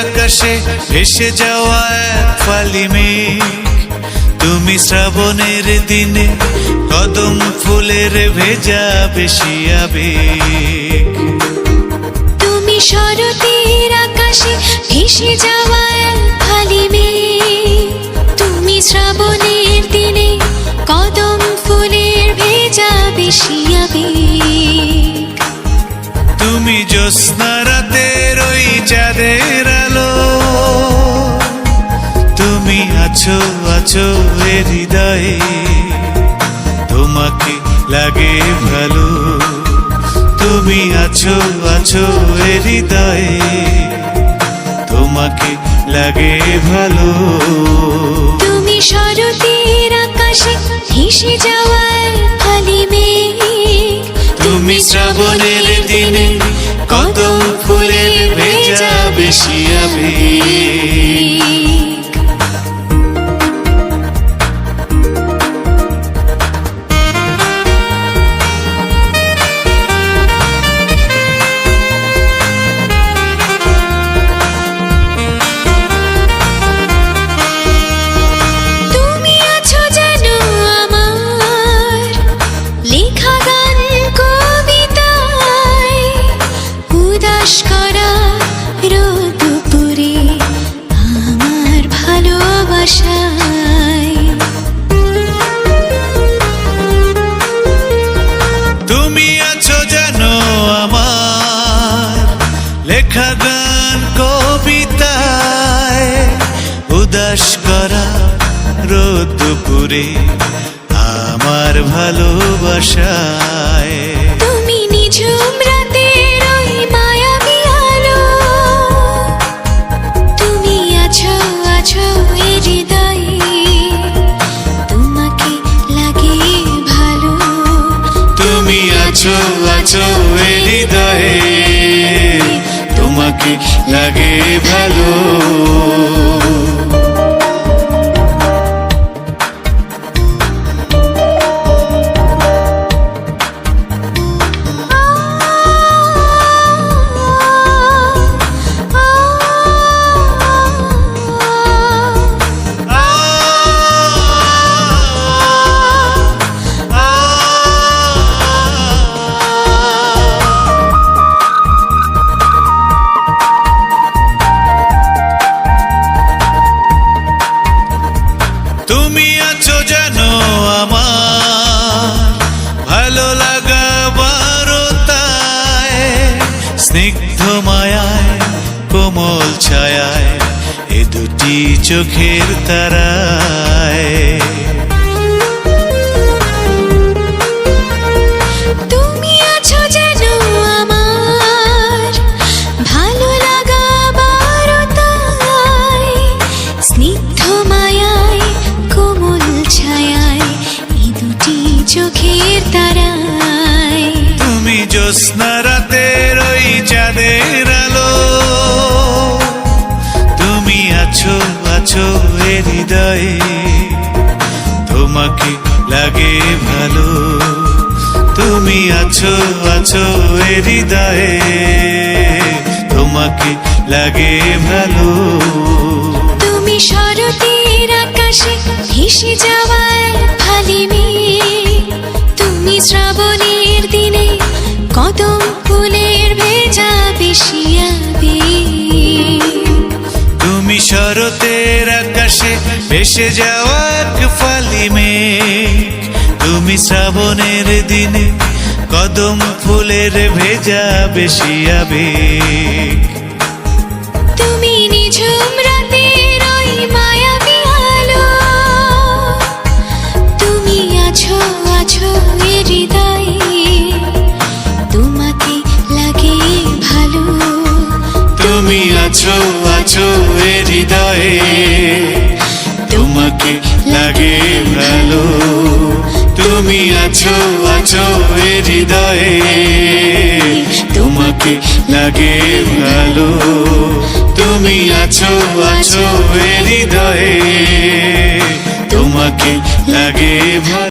আকাশে ভেসে যাওয়া এক ফালি মেঘ তুমি শ্রাবণের দিনে কদম ফুলের ভেজা বেশি আবেগ তুমি শরতের আকাশে ভেসে যাওয়া এক ফালি মেঘ। তুমি শ্রাবণের আছো এ হৃদয়ে তোমাকে লাগে ভালো। তুমি আছো আছো এ হৃদয়ে তোমাকে লাগে ভালো। তুমি শরতের আকাশে ভেসে যাওয়া এক ফালি মেঘ। তুমি শ্রাবণের দিনে কদম ফুলের ভেজা বেশি আবেগ। লেখা গান কবিতায় উদাস করা রোদপুরে আমার ভালোবাসায় তোমাকে লাগে ভালো। চোখের তারায় আছো এ হৃদয়ে, তোমাকে লাগে ভালো। তুমি আছো আছো এ হৃদয়ে, তোমাকে লাগে ভালো। তুমি শরতের আকাশে ভেসে যাওয়া শরতের আকাশে ভেসে যাওয়া ফালি মেঘ তুমি শ্রাবণের দিনে কদম ফুলের ভেজা বেশি আবেগ আছো এ হৃদয়ে। তোমাকে লাগে ভালো তুমি আছো আছো এ হৃদয়ে। তোমাকে লাগে ভালো তুমি আছো আছো এ হৃদয়ে। তোমাকে লাগে ভালো